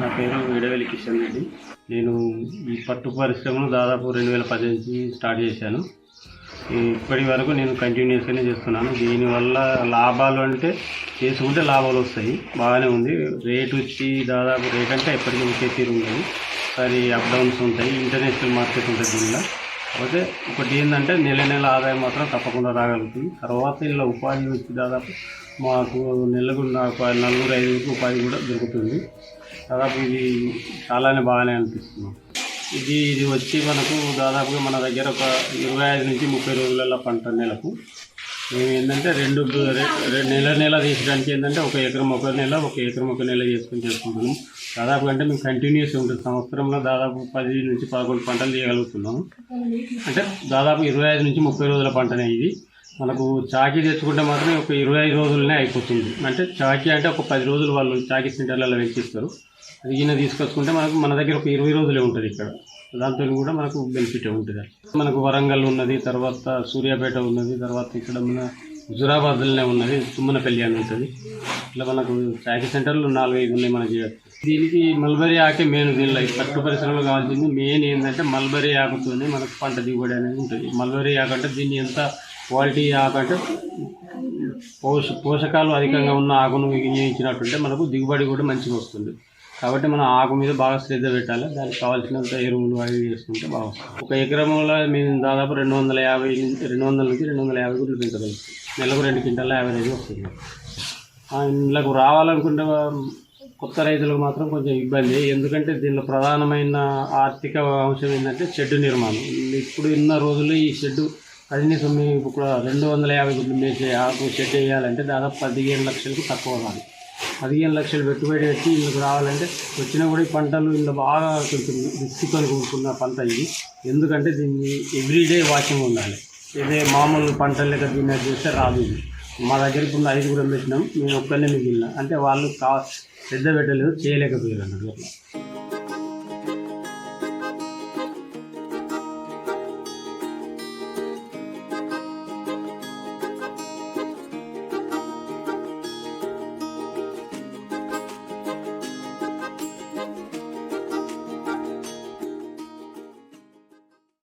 నా పేరు విడవెలి కిషన్ రెడ్డి. నేను ఈ పట్టు పరిశ్రమను దాదాపు రెండు వేల పది నుంచి స్టార్ట్ చేశాను. ఇప్పటి వరకు నేను కంటిన్యూస్గానే చేస్తున్నాను. దీనివల్ల లాభాలు అంటే చేసుకుంటే లాభాలు వస్తాయి. బాగానే ఉంది. రేట్ వచ్చి దాదాపు రేట్ అంటే ఎప్పటికీ ఒకే తీరు ఉండదు. సరే అప్ డౌన్స్ ఉంటాయి. ఇంటర్నేషనల్ మార్కెట్ ఉంటుంది దీనిలో. కాకపోతే ఒకటి ఏంటంటే నెల నెల ఆదాయం మాత్రం తప్పకుండా రాగలుగుతుంది. తర్వాత ఇలా ఉపాధి వచ్చి దాదాపు మాకు నెలకు నాకు నలుగురు ఐదుగురికి ఉపాధి కూడా దొరుకుతుంది. దాదాపు ఇది చాలానే బాగానే అనిపిస్తుంది. ఇది ఇది వచ్చి మనకు దాదాపుగా మన దగ్గర ఒక ఇరవై ఐదు నుంచి ముప్పై రోజుల పంట నెలకు. మేము ఏంటంటే రెండు నెల నెల తీసడానికి ఏంటంటే ఒక ఎకరం ఒక నెల ఒక ఎకరం ఒక నెల చేసుకొని చేసుకుంటున్నాం దాదాపు అంటే మేము కంటిన్యూస్ ఉంటుంది. సంవత్సరంలో దాదాపు పది నుంచి పదకొండు పంటలు తీయగలుగుతున్నాము. అంటే దాదాపు ఇరవై ఐదు నుంచి ముప్పై రోజుల పంటనే ఇది. మనకు చాకీ తెచ్చుకుంటే మాత్రం ఒక ఇరవై ఐదు రోజులనే అయిపోతుంది. అంటే చాకీ అంటే ఒక పది రోజులు వాళ్ళు చాకీ సెంటర్లలో వెంచిస్తారు అది తీసుకొచ్చుకుంటే మనకు మన దగ్గర ఒక ఇరవై రోజులే ఉంటుంది ఇక్కడ. దాంతో కూడా మనకు బెనిఫిట్ ఉంటుంది. మనకు వరంగల్ ఉన్నది తర్వాత సూర్యాపేట ఉన్నది తర్వాత ఇక్కడ మన హుజురాబాద్లోనే ఉన్నది తుమ్మనపల్లి అని ఉంటుంది. ఇట్లా మనకు చాకీ సెంటర్లు ఐదు ఉన్నాయి మనకి దీనికి మల్బరీ ఆకే మెయిన్ దీనిలో పట్టు పరిశ్రమలో కావాల్సింది మెయిన్ ఏంటంటే మల్బరీ ఆకుతోనే మనకు పంట దిగుబడి అనేది ఉంటుంది. మల్బరీ ఆకు అంటే దీన్ని ఎంత క్వాలిటీ ఆకు అంటే పోష పోషకాలు అధికంగా ఉన్న ఆకును వినియోగించినట్టుంటే మనకు దిగుబడి కూడా మంచిగా వస్తుంది. కాబట్టి మనం ఆకు మీద బాగా శ్రద్ధ పెట్టాలి. దానికి కావాల్సినంత ఎరువులు అవి చేసుకుంటే బాగా వస్తుంది. ఒక ఎకరంలో మేము దాదాపు రెండు వందల యాభై రెండు వందల నుంచి రెండు వందల యాభై గుడ్లు పెంచగలుగుతాం నెలకు రెండు క్వింటాల యావరేజ్ వస్తుంది. ఆ, రావాలనుకుంటే కొత్త రైతులకు మాత్రం కొంచెం ఇబ్బంది. ఎందుకంటే దీనిలో ప్రధానమైన ఆర్థిక అంశం ఏంటంటే షెడ్డు నిర్మాణం. ఇప్పుడు ఉన్న రోజుల్లో ఈ షెడ్డు కనీసం మేము ఇప్పుడు రెండు వందల యాభై గుడ్లు మేసే ఆకు షెడ్ వేయాలంటే దాదాపు పదిహేను లక్షలకు తక్కువ కాదు. పదిహేను లక్షలు పెట్టుబడి పెట్టి ఇందుకు రావాలంటే వచ్చినా కూడా ఈ పంటలు ఇందులో బాగా కొంచెం రిస్క్తో కూడుకున్న పంట ఇది. ఎందుకంటే దీన్ని ఎవ్రీడే వాషింగ్ ఉండాలి. ఇదే మామూలు పంటలు లెక్క దీన్ని చూస్తే చేస్తే రాదు ఇది. మా దగ్గర ఇప్పుడు ఐదుగురం పెట్టినాం మేము ఒక్కరినే మిగిలిన. అంటే వాళ్ళు కా పెద్ద పెట్టలేదు చేయలేకపోయారు అన్నట్టు.